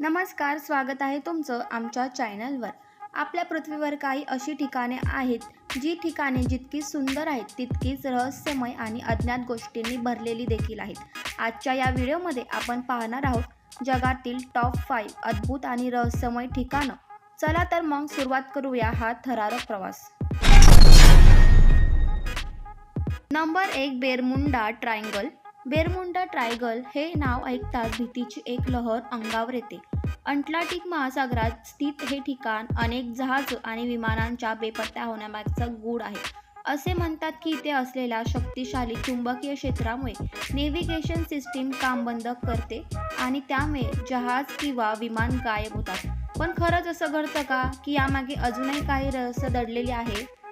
नमस्कार स्वागत आहे तुमचं आमच्या चॅनलवर. आपल्या पृथ्वीवर काही अशी ठिकाणे आहेत जी ठिकाणे जितकी सुंदर आहेत तितकीच रहस्यमय आणि अज्ञात गोष्टींनी भरलेली देखील आहेत. आजच्या या व्हिडिओमध्ये आपण पाहणार आहोत जगातील टॉप फाईव्ह अद्भुत आणि रहस्यमय ठिकाणं. चला तर मग सुरुवात करूया हा थरारक प्रवास. नंबर एक बेरमुंडा ट्रायंगल. बेरमुंडा ट्रायगल हे नाव ऐकताच भीतीची एक लहर अंगावर येते. अंटलांटिक महासागरात स्थित हे ठिकाण अनेक जहाज आणि विमानांच्या बेपत्ता होण्यामागचं गूढ आहे. असे म्हणतात की इथे असलेल्या शक्तिशाली चुंबकीय क्षेत्रामुळे नेव्हिगेशन सिस्टीम काम बंद करते आणि त्यामुळे जहाज किंवा विमान गायब होतात. पण खरंच असं घडतं का? की यामागे अजूनही काही रहस्य दडलेले आहे?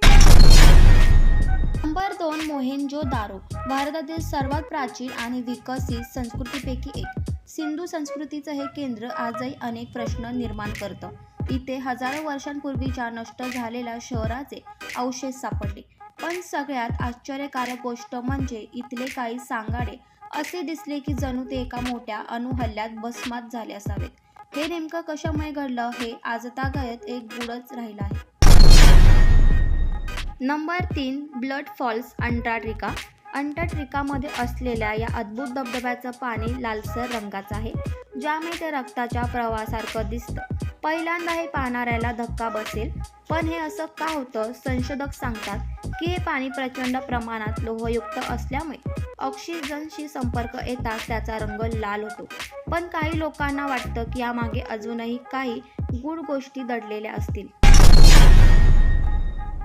नंबर दोन मोहेंजो दारो भारतातील सर्वात प्राचीन आणि विकसित संस्कृतीपैकी एक. सिंधू संस्कृतीचं हे केंद्र आजही अनेक प्रश्न निर्माण करतं. इथे हजारो वर्षांपूर्वीच्या नष्ट झालेल्या शहराचे अवशेष सापडले. पण सगळ्यात आश्चर्यकारक गोष्ट म्हणजे इथले काही सांगाडे असे दिसले की जणू ते एका मोठ्या अणुहल्ल्यात भस्मात झाले असावेत. हे नेमकं कशामुळे घडलं हे आजतागायत एक गुडच राहिलं आहे. नंबर तीन ब्लड फॉल्स अंटार्क्टिका. अंटार्क्टिकामध्ये असलेल्या या अद्भुत धबधब्याचं पाणी लालसर रंगाचं आहे ज्यामुळे ते रक्ताच्या प्रवाहासारखं दिसतं. पहिल्यांदा हे पाहणाऱ्याला धक्का बसेल. पण हे असं का होतं? संशोधक सांगतात की हे पाणी प्रचंड प्रमाणात लोहयुक्त असल्यामुळे ऑक्सिजनशी संपर्क येताच त्याचा रंग लाल होतो. पण काही लोकांना वाटतं की यामागे अजूनही काही गूढ गोष्टी दडलेल्या असतील.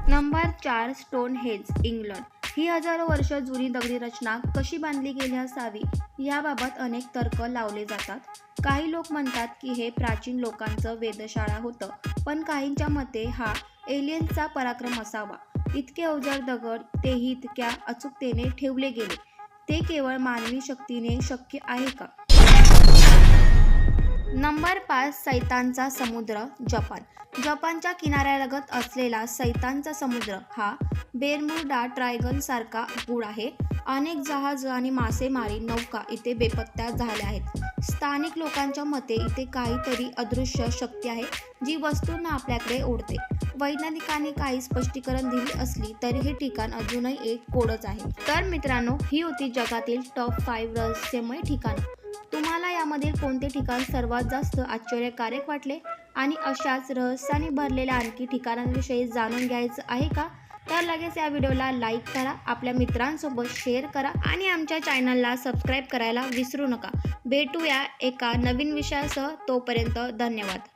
नंबर चार स्टोन हेज इंग्लंड. ही हजारो वर्ष जुनी दगडी रचना कशी बांधली गेली असावी याबाबत अनेक तर्क लावले जातात. काही लोक म्हणतात की हे प्राचीन लोकांचं वेधशाळा होतं पण काहींच्या मते हा एलियनचा पराक्रम असावा. इतके अवजड दगड तेही इतक्या अचूकतेने ठेवले गेले. ते केवळ मानवी शक्तीने शक्य आहे का? नंबर पाच सैतानचा समुद्र जपान. जपानच्या किनाऱ्यालगत असलेला सैतानचा समुद्र हा बेरमुडा ट्रायगल सारखा गूढ आहे. अनेक जहाज आणि मासेमारी नौका इथे बेपत्ता झाल्या आहेत. स्थानिक लोकांच्या मते इथे काहीतरी अदृश्य शक्ती आहे जी वस्तूंना आपल्याकडे ओढते. वैज्ञानिकांनी काही स्पष्टीकरण दिली असली तरी हे ठिकाण अजूनही एक कोडच आहे. तर मित्रांनो ही होती जगातील टॉप फाईव्ह रहस्यमय ठिकाणं. तुम्हाला यामधील कोणते ठिकाण सर्वात जास्त आश्चर्यकारक वाटले आणि अशाच रहस्याने भरलेल्या आणखी ठिकाणांविषयी जाणून घ्यायचं आहे का? तर लगेच या व्हिडिओला लाईक करा आपल्या मित्रांसोबत शेअर करा आणि आमच्या चॅनलला सबस्क्राईब करायला विसरू नका. भेटूया एका नवीन विषयासह. तोपर्यंत धन्यवाद.